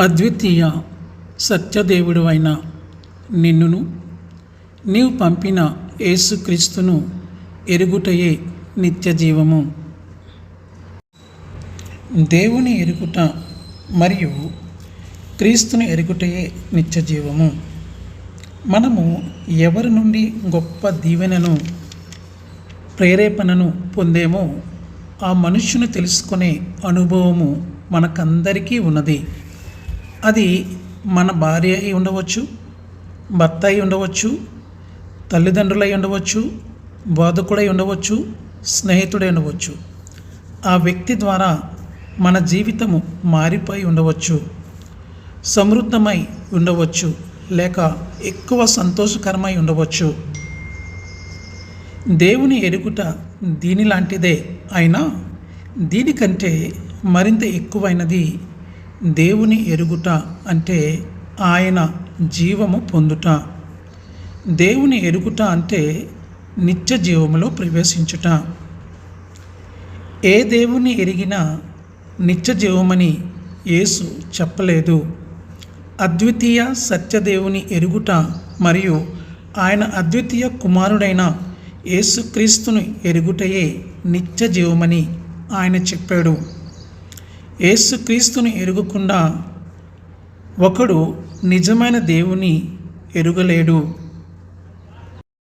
అద్వితీయ సత్యదేవుడు అయిన నిన్నును నీవు పంపిన యేసుక్రీస్తును ఎరుగుటయే నిత్య జీవము దేవుని ఎరుగుట మరియు క్రీస్తుని ఎరుగుటయే నిత్య జీవము మనము ఎవరి నుండి గొప్ప దీవెనను ప్రేరేపణను పొందేమో ఆ మనుష్యుని తెలుసుకునే అనుభవము మనకందరికీ ఉన్నది. అది మన భార్య అయి ఉండవచ్చు భర్త అయి ఉండవచ్చు తల్లిదండ్రులై ఉండవచ్చు బోధకుడై ఉండవచ్చు స్నేహితుడై ఉండవచ్చు. ఆ వ్యక్తి ద్వారా మన జీవితము మారిపోయి ఉండవచ్చు సమృద్ధమై ఉండవచ్చు లేక ఎక్కువ సంతోషకరమై ఉండవచ్చు. దేవుని ఎరుగుట దీనిలాంటిదే అయినా దీనికంటే మరింత ఎక్కువైనది దేవుని ఎరుగుట అంటే ఆయన జీవము పొందుట. దేవుని ఎరుగుట అంటే నిత్య జీవములో ప్రవేశించుట. ఏ దేవుని ఎరిగినా నిత్య జీవమని యేసు చెప్పలేదు. అద్వితీయ సత్యదేవుని ఎరుగుట మరియు ఆయన అద్వితీయ కుమారుడైన యేసుక్రీస్తుని ఎరుగుటయే నిత్య జీవమని ఆయన చెప్పాడు. ఏసుక్రీస్తుని ఎరుగకుండా ఒకడు నిజమైన దేవుని ఎరుగలేడు.